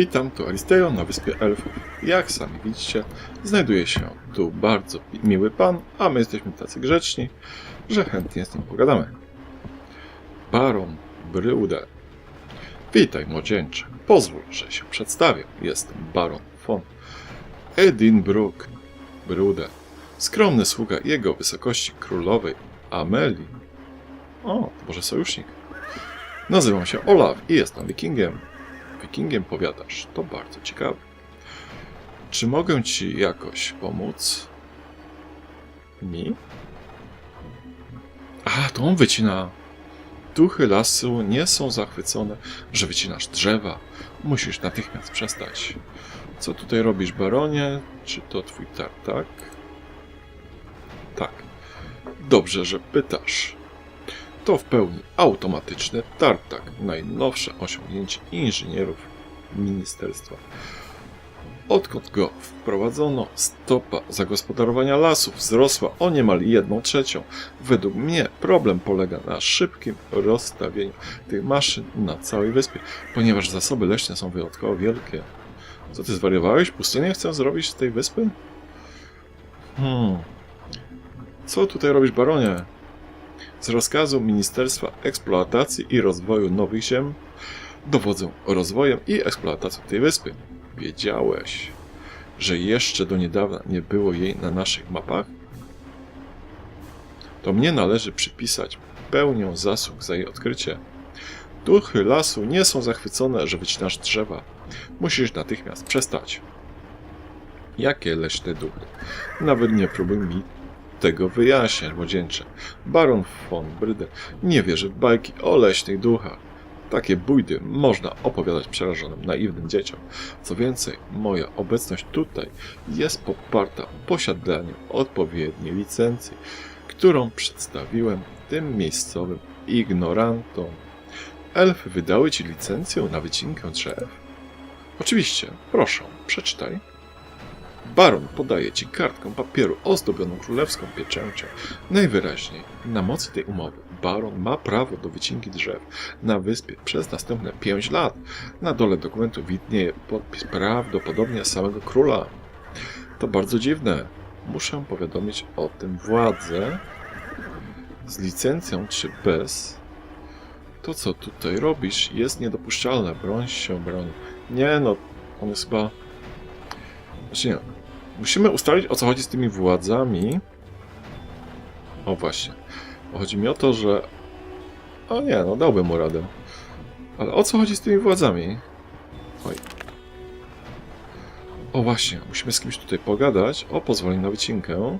Witam, tu Aristeo na wyspie Elfów. Jak sami widzicie, znajduje się tu bardzo miły pan, a my jesteśmy tacy grzeczni, że chętnie z nim pogadamy. Baron Bryude. Witaj, młodzieńcze. Pozwól, że się przedstawię. Jestem Baron von Edinburgh Bryude. Skromny sługa jego wysokości królowej Amelii. O, to może sojusznik. Nazywam się Olaf i jestem wikingiem. Wikingiem powiadasz, to bardzo ciekawe. Czy mogę ci jakoś pomóc? Mi? A, to on wycina. Duchy lasu nie są zachwycone, że wycinasz drzewa. Musisz natychmiast przestać. Co tutaj robisz, baronie? Czy to twój tartak? Tak. Dobrze, że pytasz. To w pełni automatyczny tartak, najnowsze osiągnięcie inżynierów ministerstwa. Odkąd go wprowadzono, stopa zagospodarowania lasów wzrosła o niemal 1 trzecią. Według mnie problem polega na szybkim rozstawieniu tych maszyn na całej wyspie, ponieważ zasoby leśne są wyjątkowo wielkie. Co ty zwariowałeś? Pustynię chcę zrobić z tej wyspy? Hmm. Co tutaj robisz, baronie? Z rozkazu Ministerstwa Eksploatacji i Rozwoju Nowych Ziem dowodzę rozwojem i eksploatacją tej wyspy. Wiedziałeś, że jeszcze do niedawna nie było jej na naszych mapach? To mnie należy przypisać pełnią zasług za jej odkrycie. Duchy lasu nie są zachwycone, że wycinasz drzewa. Musisz natychmiast przestać. Jakie leśne duchy? Nawet nie próbuj mi tego wyjaśniać, młodzieńcze. Baron von Bryde nie wierzy w bajki o leśnych duchach. Takie bójdy można opowiadać przerażonym, naiwnym dzieciom. Co więcej, moja obecność tutaj jest poparta posiadaniem odpowiedniej licencji, którą przedstawiłem tym miejscowym ignorantom. Elfy wydały ci licencję na wycinkę drzew? Oczywiście, proszę, przeczytaj. Baron podaje ci kartkę papieru ozdobioną królewską pieczęcią. Najwyraźniej, na mocy tej umowy, baron ma prawo do wycinki drzew na wyspie przez następne 5 lat. Na dole dokumentu widnieje podpis prawdopodobnie samego króla. To bardzo dziwne. Muszę powiadomić o tym władzę. Z licencją czy bez. To, co tutaj robisz, jest niedopuszczalne. Broń się, broń. Nie, no, on jest chyba. Znaczy nie. Musimy ustalić, o co chodzi z tymi władzami. O, właśnie. Chodzi mi o to, że. O nie, no dałbym mu radę. Ale o co chodzi z tymi władzami? Oj. O, właśnie. Musimy z kimś tutaj pogadać o pozwoleniu na wycinkę.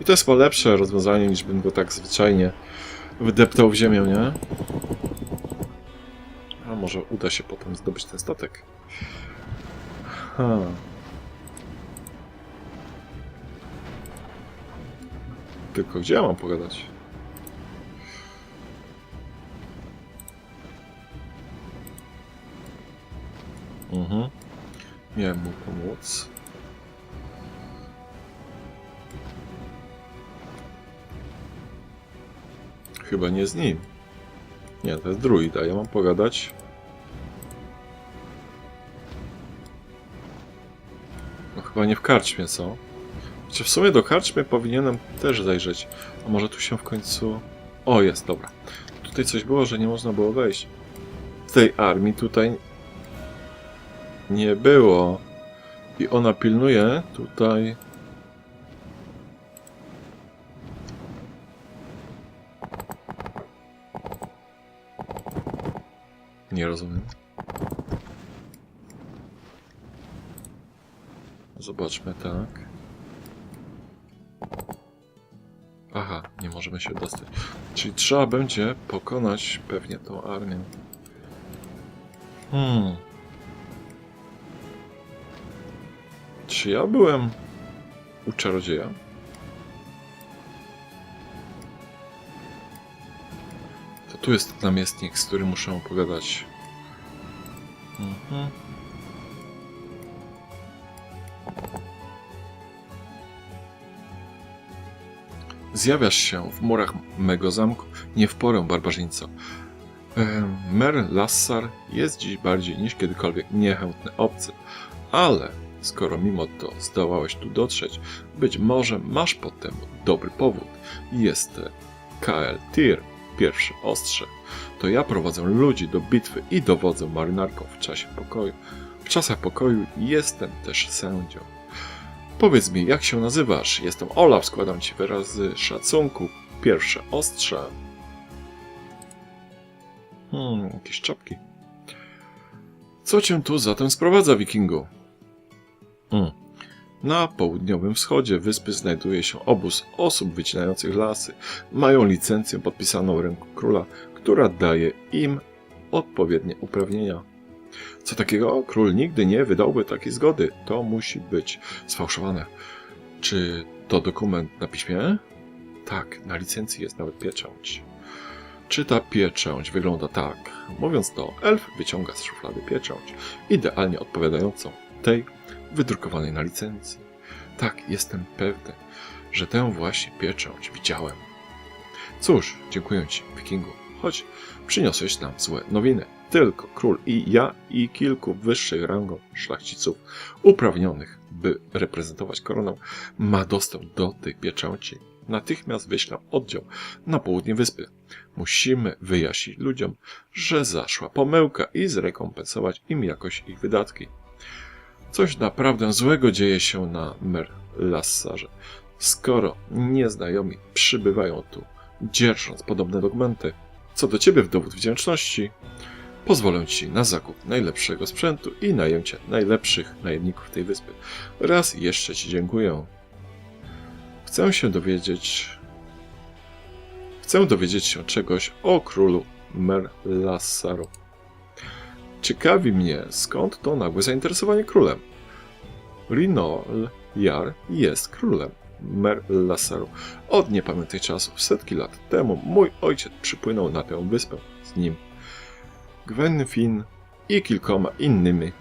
I to jest chyba lepsze rozwiązanie, niż bym go tak zwyczajnie wydeptał w ziemię, nie? A może uda się potem zdobyć ten statek. Ha. Tylko gdzie ja mam pogadać? Mhm. Miałem mu pomóc. Chyba nie z nim. Nie, to jest druid, a ja mam pogadać. No chyba nie w karczmie, co? Czy w sumie do karczmy powinienem też zajrzeć. A może tu się w końcu... O, jest, dobra. Tutaj coś było, że nie można było wejść. Tej armii tutaj nie było. I ona pilnuje tutaj... Nie rozumiem. Zobaczmy tak. Nie możemy się dostać. Czyli trzeba będzie pokonać pewnie tą armię. Hmm. Czy ja byłem u czarodzieja? To tu jest namiestnik, z którym muszę pogadać. Mhm. Zjawiasz się w murach mego zamku nie w porę, barbarzyńco. Mer Lassar jest dziś bardziej niż kiedykolwiek niechętny obcy, ale skoro mimo to zdołałeś tu dotrzeć, być może masz potem dobry powód. Jest KL Tyr, pierwsze ostrze. To ja prowadzę ludzi do bitwy i dowodzę marynarką w czasie pokoju. W czasach pokoju jestem też sędzią. Powiedz mi, jak się nazywasz? Jestem Olaf, składam ci wyrazy szacunku. Pierwsze ostrze. Hmm, jakieś czapki. Co cię tu zatem sprowadza, wikingu? Hmm. Na południowym wschodzie wyspy znajduje się obóz osób wycinających lasy. Mają licencję podpisaną ręku króla, która daje im odpowiednie uprawnienia. Co takiego? Król nigdy nie wydałby takiej zgody. To musi być sfałszowane. Czy to dokument na piśmie? Tak, na licencji jest nawet pieczęć. Czy ta pieczęć wygląda tak? Mówiąc to, elf wyciąga z szuflady pieczęć, idealnie odpowiadającą tej wydrukowanej na licencji. Tak, jestem pewny, że tę właśnie pieczęć widziałem. Cóż, dziękuję Ci, Wikingu, choć przyniosłeś nam złe nowiny. Tylko król i ja i kilku wyższej rangą szlachciców uprawnionych, by reprezentować koronę, ma dostęp do tej pieczęci. Natychmiast wyślę oddział na południe wyspy. Musimy wyjaśnić ludziom, że zaszła pomyłka i zrekompensować im jakoś ich wydatki. Coś naprawdę złego dzieje się na Mer Lassarze. Skoro nieznajomi przybywają tu, dzierżąc podobne dokumenty, co do ciebie w dowód wdzięczności, pozwolę ci na zakup najlepszego sprzętu i najęcie najlepszych najemników tej wyspy. Raz jeszcze ci dziękuję. Chcę się dowiedzieć. Chcę dowiedzieć się czegoś o królu Mer Lassaru. Ciekawi mnie, skąd to nagłe zainteresowanie królem. Rinol Jar jest królem Mer. Od niepamiętnych czasów, setki lat temu, mój ojciec przypłynął na tę wyspę z nim. Gwenfin i kilkoma innymi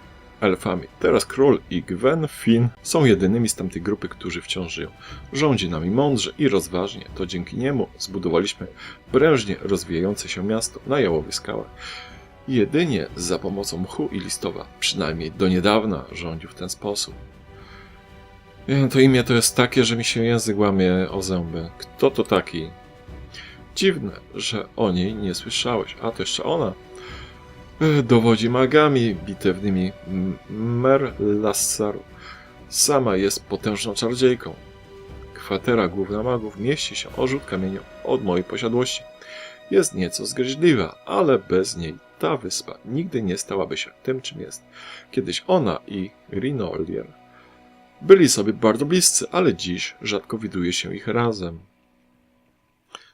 elfami. Teraz król i Gwenfin są jedynymi z tamtej grupy, którzy wciąż żyją. Rządzi nami mądrze i rozważnie. To dzięki niemu zbudowaliśmy prężnie rozwijające się miasto na jałowych skałach. Jedynie za pomocą mchu i listowa, przynajmniej do niedawna, rządził w ten sposób. To imię to jest takie, że mi się język łamie o zęby. Kto to taki? Dziwne, że o niej nie słyszałeś, a to jeszcze ona. E, Dowodzi magami bitewnymi Mer. Sama jest potężną czarodziejką. Kwatera główna magów mieści się o rzut kamienia od mojej posiadłości. Jest nieco zgryźliwa, ale bez niej ta wyspa nigdy nie stałaby się tym, czym jest. Kiedyś ona i Rinolier byli sobie bardzo bliscy, ale dziś rzadko widuje się ich razem.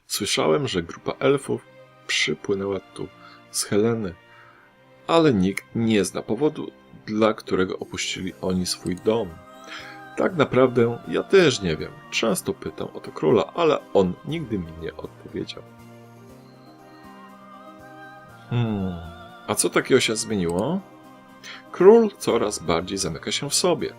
Słyszałem, że grupa elfów przypłynęła tu z Heleny, ale nikt nie zna powodu, dla którego opuścili oni swój dom. Tak naprawdę ja też nie wiem. Często pytam o to króla, ale on nigdy mi nie odpowiedział. Hmm. A co takiego się zmieniło? Król coraz bardziej zamyka się w sobie.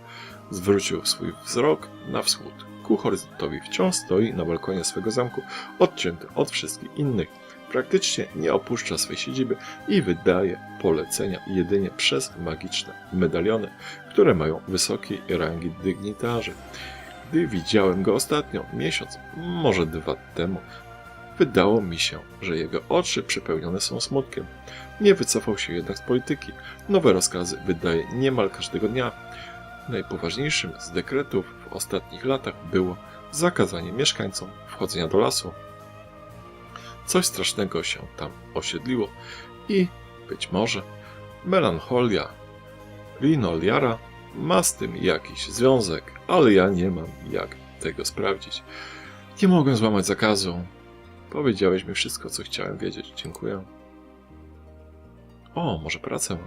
Zwrócił swój wzrok na wschód. Ku horyzontowi wciąż stoi na balkonie swego zamku, odcięty od wszystkich innych. Praktycznie nie opuszcza swej siedziby i wydaje polecenia jedynie przez magiczne medaliony, które mają wysokiej rangi dygnitarzy. Gdy widziałem go ostatnio, miesiąc, może dwa temu, wydało mi się, że jego oczy przepełnione są smutkiem. Nie wycofał się jednak z polityki. Nowe rozkazy wydaje niemal każdego dnia. Najpoważniejszym z dekretów w ostatnich latach było zakazanie mieszkańcom wchodzenia do lasu. Coś strasznego się tam osiedliło i być może melancholia Rinoliara ma z tym jakiś związek, ale ja nie mam jak tego sprawdzić. Nie mogłem złamać zakazu. Powiedziałeś mi wszystko, co chciałem wiedzieć. Dziękuję. O, może pracę.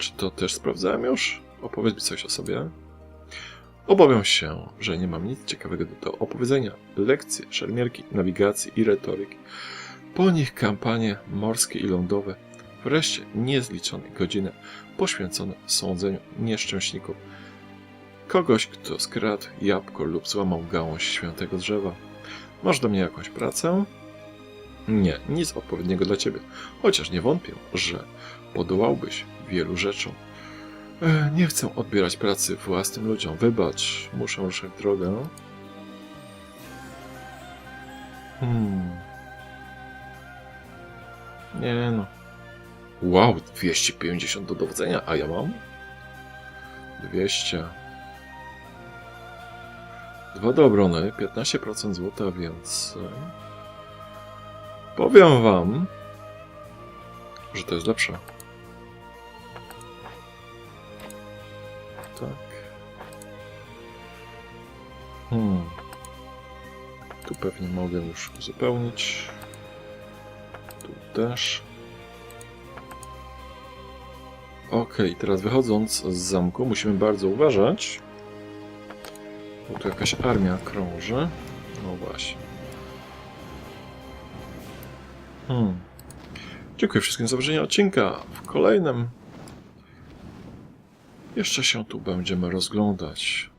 Czy to też sprawdzałem już? Opowiedz mi coś o sobie. Obawiam się, że nie mam nic ciekawego do opowiedzenia. Lekcje, szermierki, nawigacji i retoryki. Po nich kampanie morskie i lądowe. Wreszcie niezliczone godziny poświęcone sądzeniu nieszczęśników. Kogoś, kto skradł jabłko lub złamał gałąź świętego drzewa. Masz do mnie jakąś pracę? Nie, nic odpowiedniego dla ciebie. Chociaż nie wątpię, że podołałbyś wielu rzeczom. E, nie chcę odbierać pracy własnym ludziom. Wybacz, muszę ruszyć w drogę. Hmm. Nie no. Wow, 250 do dowodzenia, a ja mam? 200. Dwa do obrony, 15% złota więcej. Powiem wam, że to jest lepsze. Tak. Hmm. Tu pewnie mogę już uzupełnić. Tu też. Okej, teraz wychodząc z zamku musimy bardzo uważać. Bo tu jakaś armia krąży. No właśnie. Hmm. Dziękuję wszystkim za obejrzenie odcinka. W kolejnym jeszcze się tu będziemy rozglądać.